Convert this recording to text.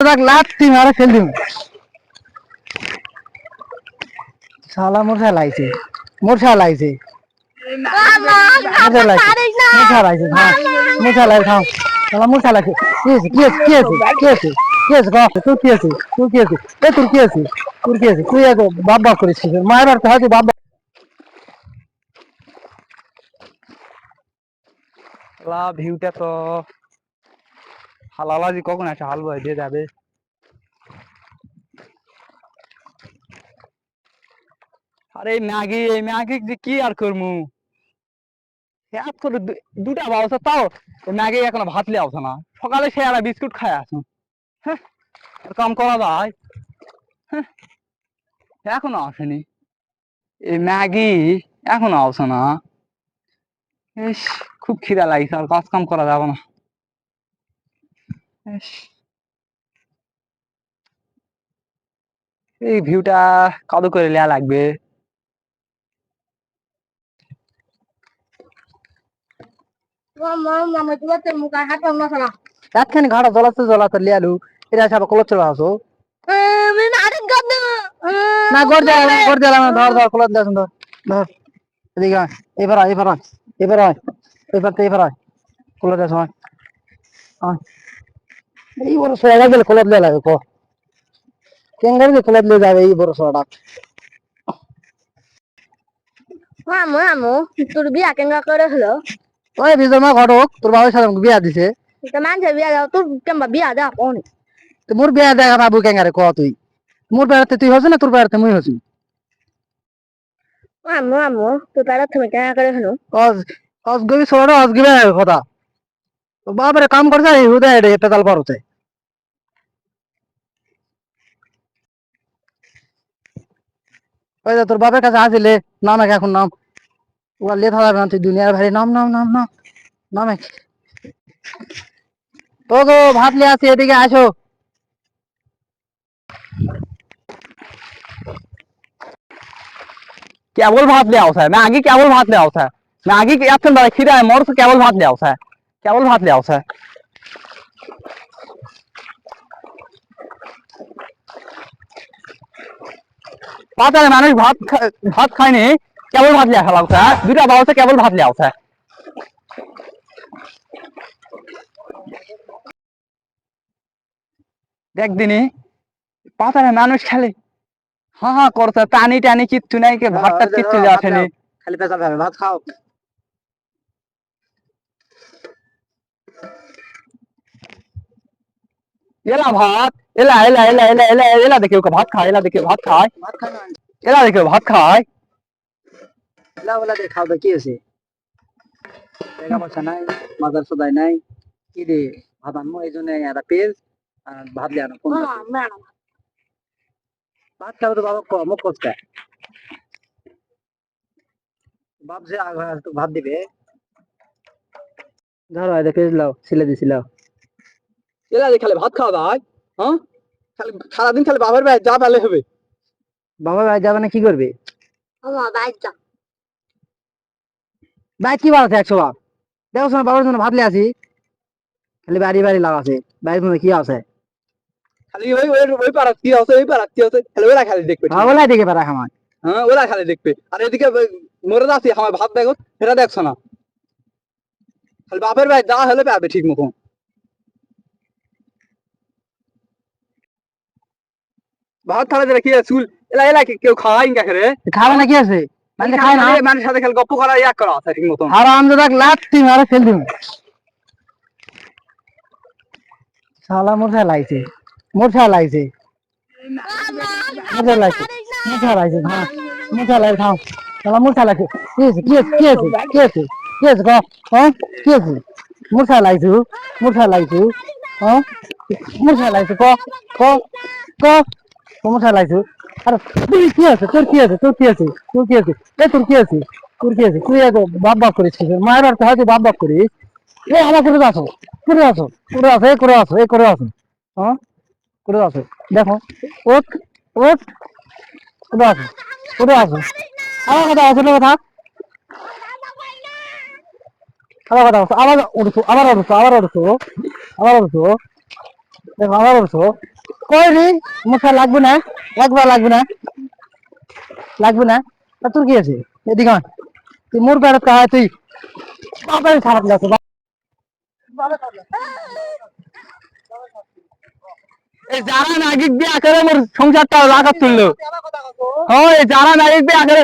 দেখ লাত্তি ফেল দিম। শালা হ্যাঁ। বাপ করেছিস মায়ের হয়তো লা ভিউটা তো হালালাজি কখন হাল বয়, দিয়ে যাবে। আরে ম্যাগি, এই ম্যাগি যে কি আর করমু? এক করে দুটা বাবসা তাও ম্যাগি এখনও ভাত লিয়ে আসে না। সকালে সে একটা বিস্কুট খায় আসো। হ্যাঁ আর কাম করা যায়। হ্যাঁ এখনও আসেনি। এই ম্যাগি এখনও আসে না। খুব খিদা লাগছে আর কাজ কাম করা যাবে না। ইস, এই ভিউটা কাদু করে নেওয়া লাগবে? একখানি ঘাড়া জ্বলাতে জ্বলাতে লিয়ালু এটা সব কলচ চলে আসো। না গড় যা গড় দিলাম ধর ধর কলচ দেখ ধর ধর এদিকে আয় এবার আয় এবার আয় এবার আয় এবার তো এবার আয় কলচ দেখ আয়। দিয়ে লাগে কো। কেঙ্গার দিয়ে কলচ দিয়ে যাবে এই বড় সোয়াটা মামু মামু তোর বিয়া কেঙ্গা করে হলো? ওই বিজয় মা ঘটক তোর বাবার সাথে বিয়া দিছে। তো মানুষের বিয়া দাও তোর কেমবা বিয়া দাও কোনি? তো মোর বিয়া দেখা পাবো কেঙ্গারে ক তুই? মোর বেড়াতে তুই হস না তোর বেড়াতে মুই হসি? মামু মামু তোর তারা তুমি কেঙ্গা করে হলো? অজ অজ গবি সোড়া অজ গবি কথা বাবারে কাম করছে হুদা এডে পেতাল ওই যে তোর বাপের কাছে আসিলে নাম এক এখন নাম ওয়া লে থাকা না তুই দুনিয়ার ভাই নাম নাম নাম নাম নাম এক তো গো ভাত লিয়ে আসি এদিকে আসো কেবল ভাত ले आवसा है मैं आगे केवल भात ले आवसा है मैं आगे के अपन बड़ा खीरा है मोर से केवल भात ले आवसा है केवल भात ले आवसा পাতালে মানুষ ভাত ভাত খায়নি কেবল ভাত লিয়ে লাগছে হ্যাঁ? দুটা বাবুতে কেবল ভাত লিয়ে আসা দেখ দিনি পাতালে মানুষ খেলে। হ্যাঁ হ্যাঁ করছে টানি টানি কিচ্ছু নাই কে ভাতটা কিচ্ছু আসেনি খালি। পেশা খাবে ভাত খাও। এলা ভাত এলা এলা এলা এলা এলা এলা দেখে ওকে ভাত খায় এলা দেখে ভাত খায়। এলা দেখে ভাত খায়। এলা ওলা দিয়ে খাও তো কি আছে টাকা পয়সা নাই মাদার সদাই নাই। কি রে ভাত আনব এই জন্য একটা পেজ আর ভাত দিয়ে আনো কোন ভাত? খাবে তো বাবা ক- মুখ কচকা বাপ যে আগ ভাত দিবে। ধরো এটা পেজ লাও ছিলে দিছিলাও এলা দেখে খালি ভাত খাওয়া ভাই হ্যাঁ? খালি সারাদিন খালি বাবার ভাই যা পেলে হবে। বাবা ভাই যাবে না কি করবে? ভাই কি বার আছে একশো বার? দেখো শোনো বাবার জন্য ভাত লিয়ে আসি। খালি বাড়ি বাড়ি লাগাছে বাড়ির মধ্যে কি আছে? খালি ওই ওই ওই পাড়া কি আছে ওই পাড়া কি আছে? খালি ওরা খালি দেখবে। হ্যাঁ বলাই দেখে পারা খামার হ্যাঁ ওরা খালি দেখবে। আর এদিকে মরে যাচ্ছি আমার ভাত দেখো সেটা দেখছ না। খালি বাপের ভাই যা হলে পাবে ঠিক মতো ভাত খালে দিলে কি? চুল এলা এলা কেউ খাওয়াই না খেলে খাবে না কি আছে? মানে খায় না। মানুষের সাথে খালি গপ্প করা এক করা আছে ঠিক মতো আর আমরা দেখ লাত্তি মারে ফেল দিম। শালা মোরসা লাইছে। মোরসা লাইছে। মোরসা লাইছে। মোরসা লাইছে হ্যাঁ। মোরসা লাইছে খাও। শালা মোরসা লাইছে। কি আছে কি আছে কি আছে কি আছে কি আছে ক? হ্যাঁ কি আছে মোরসা লাইছু মোরসা লাইছু হ্যাঁ মোরসা লাইছু ক? ক? ক? মোরসা লাইছু আরে তুই কি আছে? তোর কি আছে? তোর কি আছে? তোর কি আছে? এ তোর কি আছে? তোর কি আছে? তুই এত বাপ বাপ করেছিস মায়ের আর হয়তো বাপ বাপ করিস। এ, আমার করে আসো করে আসো করে আসো এ করে আসো এ করে আসো হ্যাঁ? করে আসো দেখো। ওট ওট করে আসো করে আসো আমার কথা আসো না কথা? আমার কথা আসো আবার উঠছো আবার উঠছো আবার উঠছো। আবার উঠছো। দেখো আমার বলছো রে? মুখা লাগবে না? একবার লাগবে না? লাগবে না? তা তোর কি আছে? এদিকে। তুই মোর বেড়াত কাহায় তুই বাবাই খারাপ লাগছে যারা নাগিক দিয়ে আকারে মোর সংসারটা রাখাত তুললো। হ্যাঁ যারা নাগিক দিয়ে করে